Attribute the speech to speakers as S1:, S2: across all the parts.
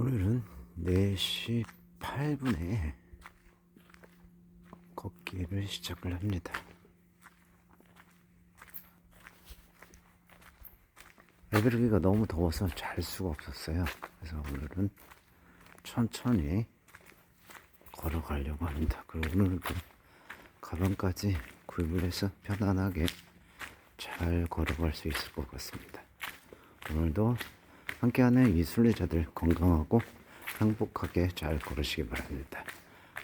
S1: 오늘은 4시 8분에 걷기를 시작을 합니다. 애들기가 너무 더워서 잘 수가 없었어요. 그래서 오늘은 천천히 걸어가려고 합니다. 그리고 오늘도 가방까지 구입을 해서 편안하게 잘 걸어갈 수 있을 것 같습니다. 오늘도 함께하는 이 순례자들 건강하고 행복하게 잘 걸으시기 바랍니다.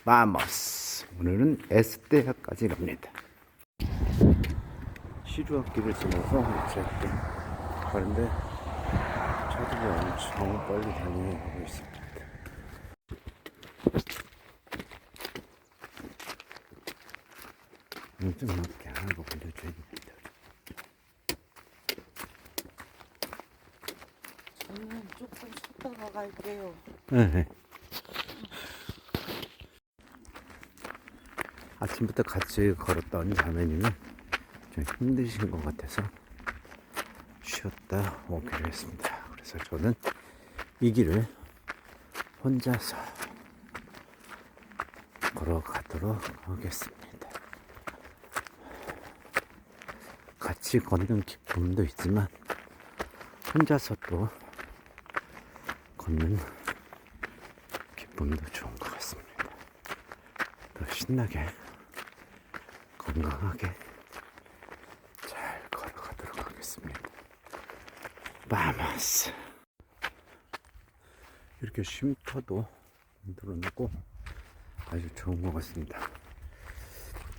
S1: 마머스! 오늘은 에스테아까지 갑니다. 시주학기를 지나서 이렇게 가는데 차들이 엄청 빨리 달려가고 있습니다. 좀 이렇게 하고 걸려줘야 됩니다.
S2: 저는 조금 쉬다가 갈게요.
S1: 네. 아침부터 같이 걸었던 자매님은 좀 힘드신 것 같아서 쉬었다 오기로 했습니다. 그래서 저는 이 길을 혼자서 걸어가도록 하겠습니다. 같이 걷는 기쁨도 있지만 혼자서 또 걷는 기쁨도 좋은 것 같습니다. 더 신나게 건강하게 잘 걸어가도록 하겠습니다. 바마스 이렇게 쉼터도 만들어놓고 아주 좋은 것 같습니다.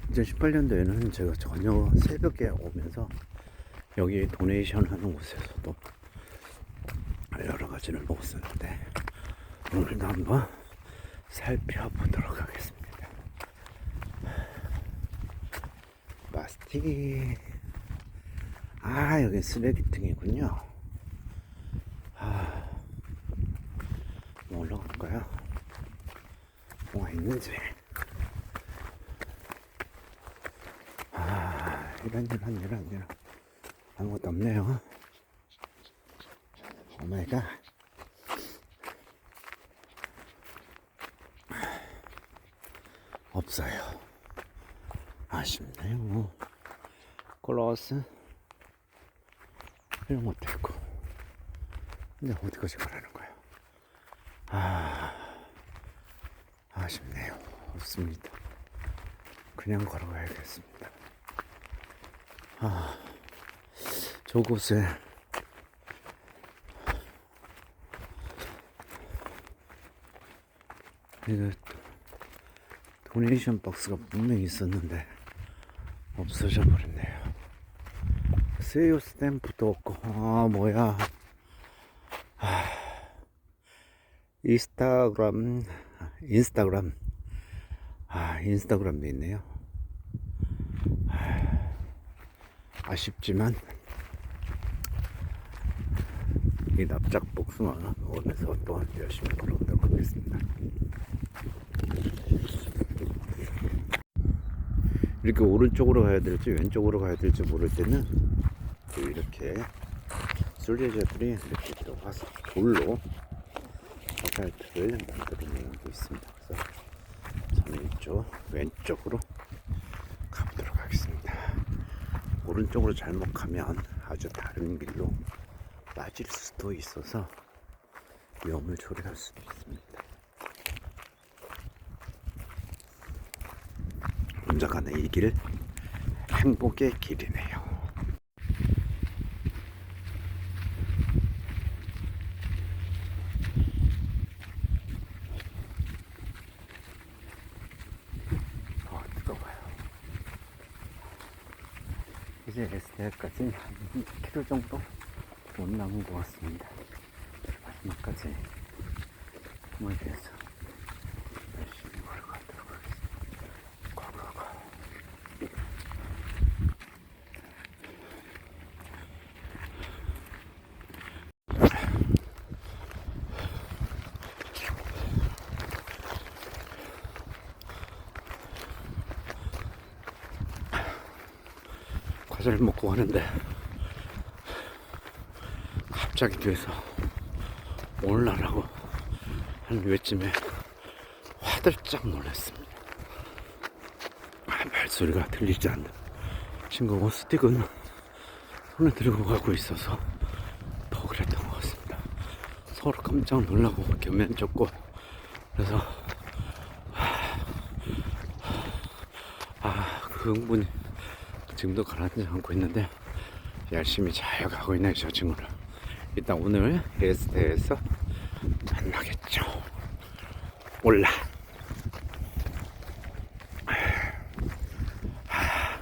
S1: 2018년도에는 제가 저녁 새벽에 오면서 여기 도네이션 하는 곳에서도 여러 가지를 먹었었는데 오늘도 한번 살펴보도록 하겠습니다. 마스틱 아 여기 쓰레기통이군요. 아, 뭐 올라갈까요? 뭐가 있는지. 아 이런 이런 이런 이런 아무것도 없네요. 오마이갓. 없어요. 아쉽네요. 클로스. 이런 것도 있고. 근데 어디까지 가라는 거예요? 아, 아쉽네요. 없습니다. 그냥 걸어가야겠습니다. 아, 저곳에 이거 도네이션 박스가 분명히 있었는데 없어져 버렸네요. 세요 스탬프도 없고 아 뭐야 아, 인스타그램 인스타그램 아 인스타그램도 있네요. 아, 아쉽지만 이 납작 복숭아 오면서 또 열심히 걸어보도록 하겠습니다. 이렇게 오른쪽으로 가야 될지 왼쪽으로 가야 될지 모를 때는 또 이렇게 순례자들이 이렇게 들어가서 돌로 아스팔트를 만들어내는 게 있습니다. 그래서 저는 이쪽 왼쪽으로 가보도록 하겠습니다. 오른쪽으로 잘못 가면 아주 다른 길로 빠질 수도 있어서 위험을 초래할 수도 있습니다. 가는 이길 행복의 길이네요. 아 뜨거워요. 이제 에스테까지 한 2km 정도 못 남은 것 같습니다. 마지막까지 힘을 내서 열심히 걸어가도록 하겠습니다. 고고고. 과자를 먹고 가는데 갑자기 뒤에서 올라라고 한 요쯤에 화들짝 놀랐습니다. 아, 발소리가 들리지 않는 친구고 스틱은 손에 들고 가고 있어서 더 그랬던 것 같습니다. 서로 깜짝 놀라고 견면 졌고 그래서 아, 그 흥분이 지금도 가라앉지 않고 있는데 열심히 잘 가고 있네요, 저 친구는. 일단 오늘 에스테에서 만나겠죠. 올라. 하,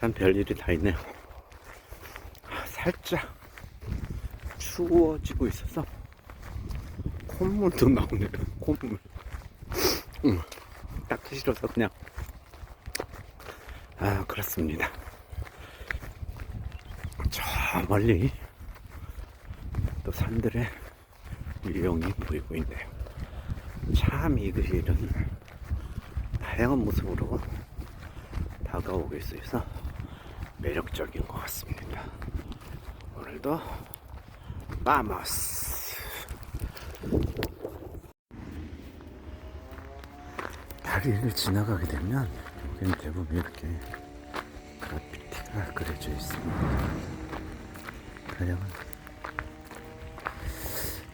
S1: 참 별일이 다 있네요. 아, 살짝 추워지고 있어서 콧물도 나오네요. 콧물. 응. 닦기 싫어서 그냥 아 그렇습니다. 저 멀리 또 산들의 유령이 보이고 있네요. 참 이들은 다양한 모습으로 다가오고 있어서 매력적인 것 같습니다. 오늘도 바모스 다리를 지나가게 되면 여기는 대부분 이렇게 그래피티가 그려져 있습니다. 다양한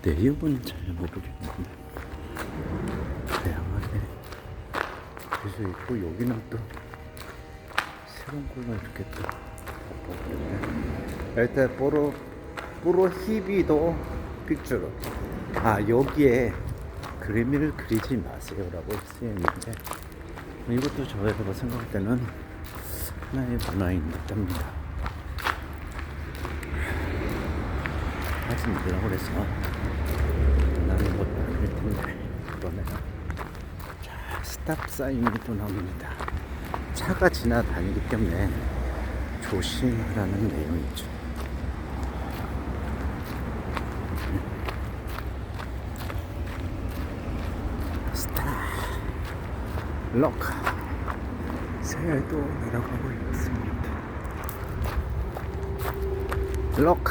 S1: 내용은 잘 모르겠는데 다양하게 그래서 있고 여기는 또 새로운 걸로 이렇게 또 Este puro prohibido picture. 아 여기에 그림을 그리지 마세요라고 쓰여 있는데 이것도 저희가 생각할 때는 하나의 문화인 듯합니다. 하지 말라고 그래서 나는 것도 아닐 텐데 이번에는 자 스탑 사인이 또 나옵니다. 차가 지나다니기 때문에 조심하라는 내용이죠. 스탑 록 새도 내려가고 있습니다. 록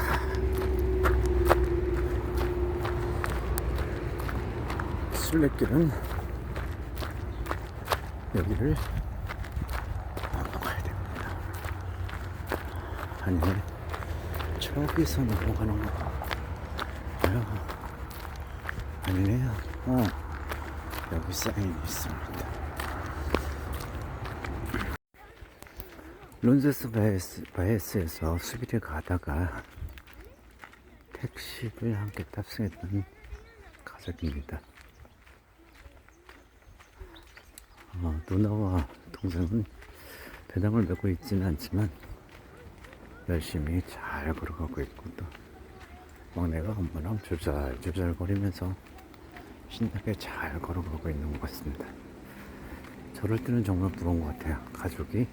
S1: 술래길은 여기를 넘어가야 됩니다. 아니 저기서 넘어가는 거 아니네요. 어, 여기 사인이 있습니다. 론세스 바에스, 바에스에서 수비를 가다가 택시를 함께 탑승했던 가족입니다. 어, 누나와 동생은 배당을 메고 있지는 않지만 열심히 잘 걸어가고 있고 또 막내가 엄마랑 조잘조잘거리면서 신나게 잘 걸어가고 있는 것 같습니다. 저럴 때는 정말 부러운 것 같아요. 가족이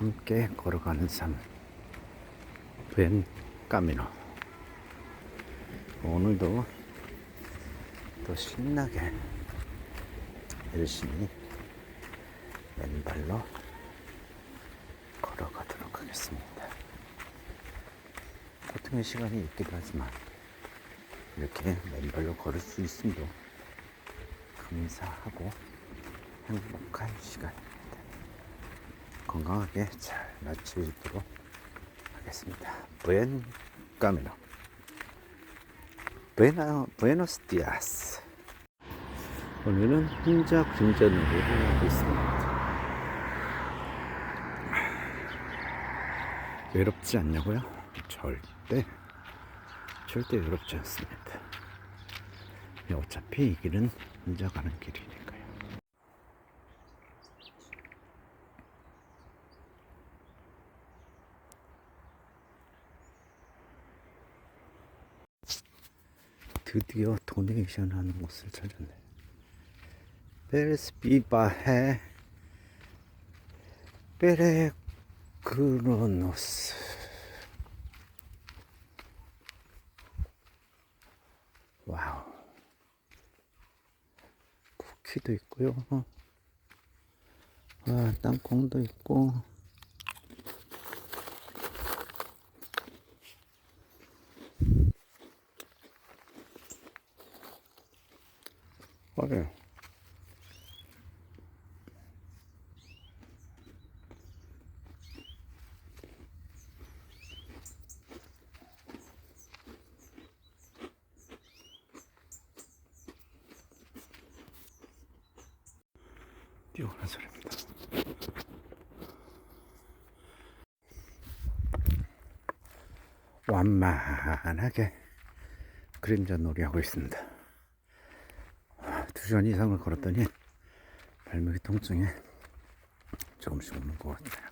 S1: 함께 걸어가는 삶. 벤 까미노. 오늘도 또 신나게 열심히 맨발로 걸어가도록 하겠습니다. 보통의 시간이 있기도 하지만 이렇게 맨발로 걸을 수 있음도 감사하고 행복한 시간입니다. 건강하게 잘 마치도록 하겠습니다. 부엔 까미노. 부에나, 부에노스 디아스. 오늘은 혼자 군전으로 하고 있습니다. 외롭지 않냐고요? 절대, 절대 외롭지 않습니다. 어차피 이 길은 혼자 가는 길이니까 드디어 도네이션 하는 곳을 찾았네. 베르스비바해 베레크로노스 와우. 쿠키도 있고요. 아 땅콩도 있고 어려. 뛰어오는 소리입니다. 완만하게 그림자 놀이하고 있습니다. 두 시간 이상을 걸었더니 발목이 통증이 조금씩 오는 것 같아요.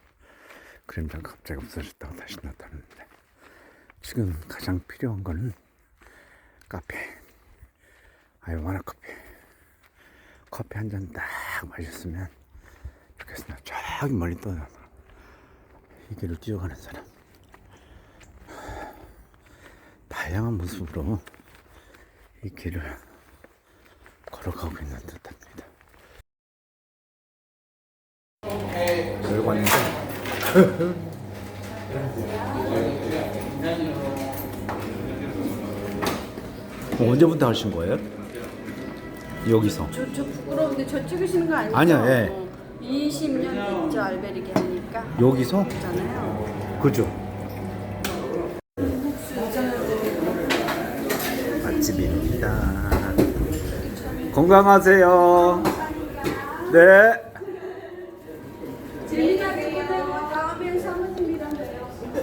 S1: 그림자가 갑자기 없어졌다가 다시 나타났는데 지금 가장 필요한 거는 카페 아이와나 커피 커피 한 잔 딱 마셨으면 좋겠습니다. 저기 멀리 떠나 이 길을 뛰어가는 사람 다양한 모습으로 이 길을 걸어가고 있는 듯합니다. 여기 왔는데 언제부터 하신 거예요? 여기서
S3: 저, 저 부끄러운데 저 찍으시는 거 아니죠?
S1: 아니요, 예.
S3: 어, 20년 됐죠 알베르게 하니까
S1: 여기서
S3: 있잖아요.
S1: 그죠? 건강하세요. 네.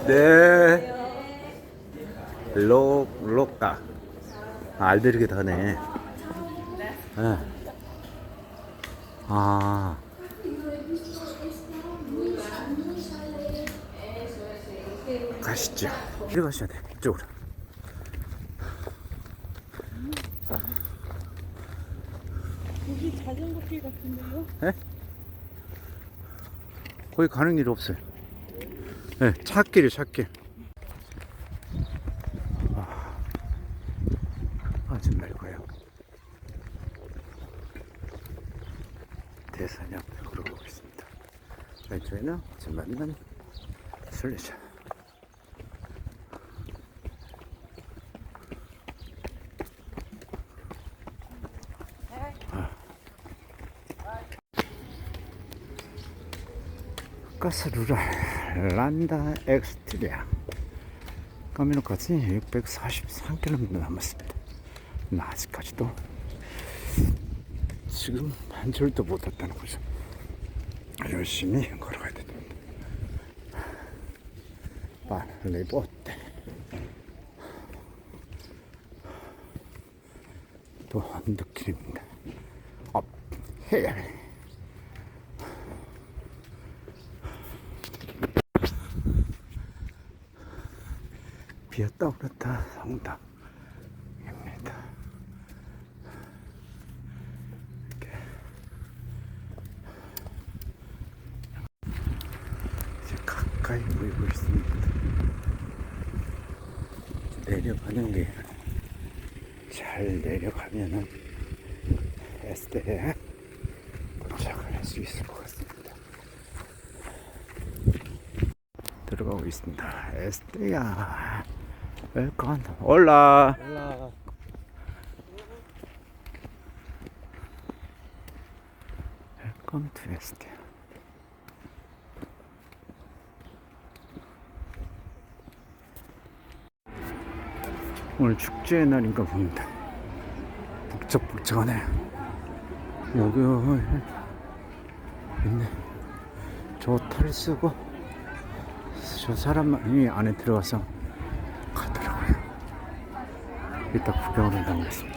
S1: 네. 로, 로까. 아, 알베르게 다네. 네. 아. 가시죠. 이리 가셔야 돼. 이쪽으로.
S2: 길 같은데요?
S1: 거기 가는 길 없어요. 네, 찾길이 찾길. 아, 아줌 말고요. 대산이 앞에 걸어가고 있습니다. 왼쪽에는 만난 순례차. 가스루라 란다 엑스트리아. 까미노까지 643km 남았습니다. 아직까지도 지금 한 줄도 못 왔다는 거죠. 열심히 걸어가야 됩니다 빨리보테 또 언덕길입니다. 업힐 비었다 오렸다 성당입니다. 이렇게 이제 가까이 보이고 있습니다. 내려가는 게 잘 내려가면은 에스테에 도착을 할 수 있을 것 같습니다. 들어가고 있습니다. 에스테야. 웰컴. 올라. 웰컴 투 에스테. 오늘 축제의 날인가 봅니다. 북적북적하네. 여기 있네. 저 탈 쓰고 저 사람이 안에 들어가서. 이따 구경을 한다고 했습니다.